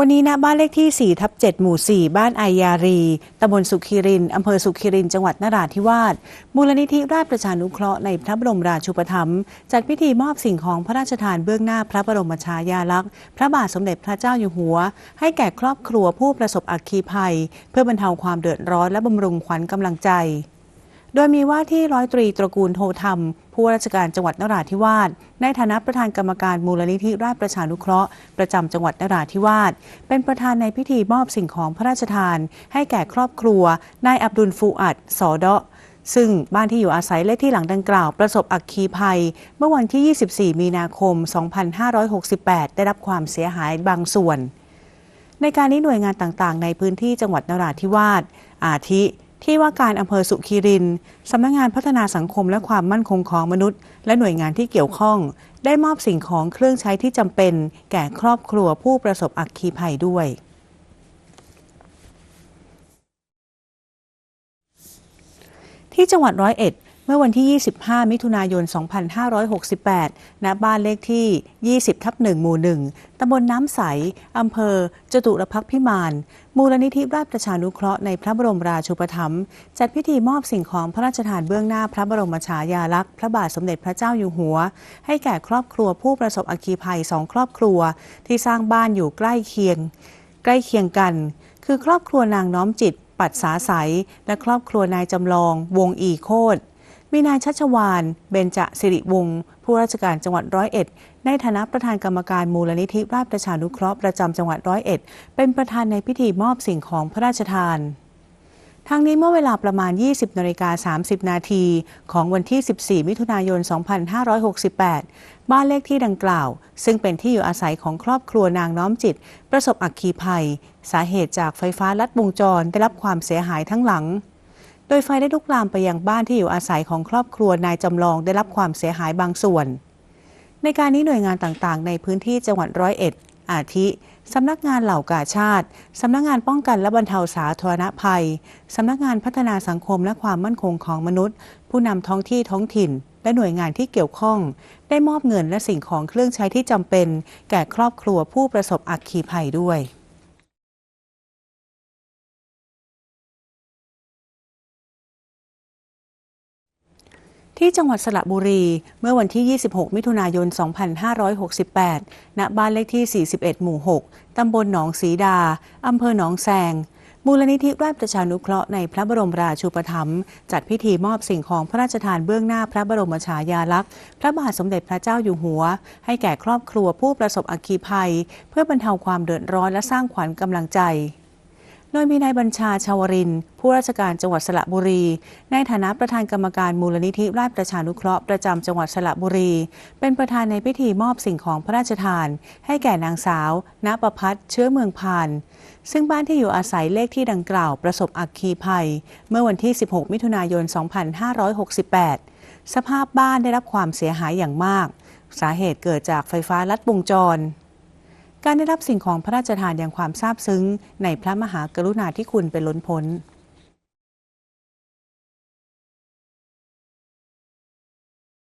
วันนี้ณบ้านเลขที่ 4 ทับ 7 หมู่ 4 บ้านไอยารี ตำบลสุขิริน อำเภอสุขิริน จังหวัดนราธิวาส มูลนิธิราชประชานุเคราะห์ในพระบรมราชูปถัมภ์จัดพิธีมอบสิ่งของพระราชทานเบื้องหน้าพระบรมฉายาลักษณ์ พระบาทสมเด็จพระเจ้าอยู่หัว ให้แก่ครอบครัวผู้ประสบอัคคีภัย เพื่อบรรเทาความเดือดร้อนและบำรุงขวัญกำลังใจ โดยมีว่าที่ร้อยตรีตระกูลโทธรรม ผู้ว่าราชการจังหวัดนราธิวาส ในฐานะประธานกรรมการมูลนิธิราชประชานุเคราะห์ ประจำจังหวัดนราธิวาส เป็นประธานในพิธีมอบสิ่งของพระราชทาน ให้แก่ครอบครัวนายอับดุลฟูอัดสอดะซึ่งบ้านที่อยู่อาศัยเลขที่หลังดังกล่าวประสบอัคคีภัย เมื่อวันที่ 24 มีนาคม 2568 ได้รับความเสียหายบางส่วน ในการนี้หน่วยงานต่างๆ ในพื้นที่จังหวัดนราธิวาส อาทิ ที่ว่าการอำเภอสุขีรินสำนักงานพัฒนาสังคมและความมั่นคงของมนุษย์ และหน่วยงานที่เกี่ยวข้อง ได้มอบสิ่งของเครื่องใช้ที่จำเป็น แก่ครอบครัวผู้ประสบอัคคีภัยด้วยที่จังหวัดร้อยเอ็ด เมื่อวันที่ 25 มิถุนายน 2568 ณ บ้านเลขที่ 20 ทับ 1 หมู่ 1 ตำบลน้ำใส อำเภอ จตุรพักพิมาน มูลนิธิราชประชานุเคราะห์ในพระบรมราชูปถัมภ์จัดพิธีมอบสิ่งของพระราชทานเบื้องหน้าพระบรมฉายาลักษณ์ พระบาทสมเด็จพระเจ้าอยู่หัว ให้แก่ครอบครัวผู้ประสบอัคคีภัยสองครอบครัว ที่สร้างบ้านอยู่ใกล้เคียง ใกล้เคียงกัน คือครอบครัวนางน้อมจิต ปัดสาใส และครอบครัวนายจำลอง วงอีโคต มีนายชัชวาน เบญจสิริวงศ์ผู้ราชการจังหวัดร้อยเอ็ด ในฐานะประธานกรรมการมูลนิธิราชประชานุเคราะห์ประจำจังหวัดร้อยเอ็ด เป็นประธานในพิธีมอบสิ่งของพระราชทานทั้งนี้เมื่อเวลาประมาณ 20นาฬิกา30 นาทีของวันที่ 14 มิถุนายน 2568 บ้านเลขที่ดังกล่าว ซึ่งเป็นที่อยู่อาศัยของครอบครัวนางน้อมจิต ประสบอัคคีภัย สาเหตุจากไฟฟ้าลัดวงจรได้รับความเสียหายทั้งหลัง โดยไฟได้ลุกลามไปยังบ้านที่อยู่อาศัยของครอบครัวนายจำลองได้รับความเสียหายบางส่วน ในการนี้หน่วยงานต่างๆ ในพื้นที่จังหวัดร้อยเอ็ด อาทิสำนักงานเหล่ากาชาติสำนักงานป้องกันและบรรเทาสาธารณภัยสำนักงานพัฒนาสังคมและความมั่นคงของมนุษย์ ผู้นำท้องที่ท้องถิ่น และหน่วยงานที่เกี่ยวข้อง ได้มอบเงินและสิ่งของเครื่องใช้ที่จำเป็น แก่ครอบครัวผู้ประสบอัคคีภัยด้วย ที่จังหวัดสระบุรี เมื่อวันที่ 26 มิถุนายน 2568 ณ บ้านเลขที่ 41 หมู่ 6 ตำบลหนองสีดา อำเภอหนองแซงมูลนิธิราชประชานุเคราะห์ในพระบรมราชูปถัมภ์จัดพิธีมอบสิ่งของพระราชทานเบื้องหน้าพระบรมฉายาลักษณ์ พระบาทสมเด็จพระเจ้าอยู่หัว ให้แก่ครอบครัวผู้ประสบอัคคีภัย เพื่อบรรเทาความเดือดร้อนและสร้างขวัญกำลังใจ โดยมีนายบัญชาชาวริน ผู้ราชการจังหวัดสระบุรี ในฐานะประธานกรรมการมูลนิธิราชประชานุเคราะห์ประจำจังหวัดสระบุรี เป็นประธานในพิธีมอบสิ่งของพระราชทาน ให้แก่นางสาว ณประพัฒ์เชื้อเมืองพาน ซึ่งบ้านที่อยู่อาศัยเลขที่ดังกล่าวประสบอัคคีภัย เมื่อวันที่ 16 มิถุนายน 2568 สภาพบ้านได้รับความเสียหายอย่างมาก สาเหตุเกิดจากไฟฟ้าลัดวงจร การได้รับสิ่งของพระราชทานอย่างความซาบซึ้งในพระมหากรุณาธิคุณเป็นล้นพ้น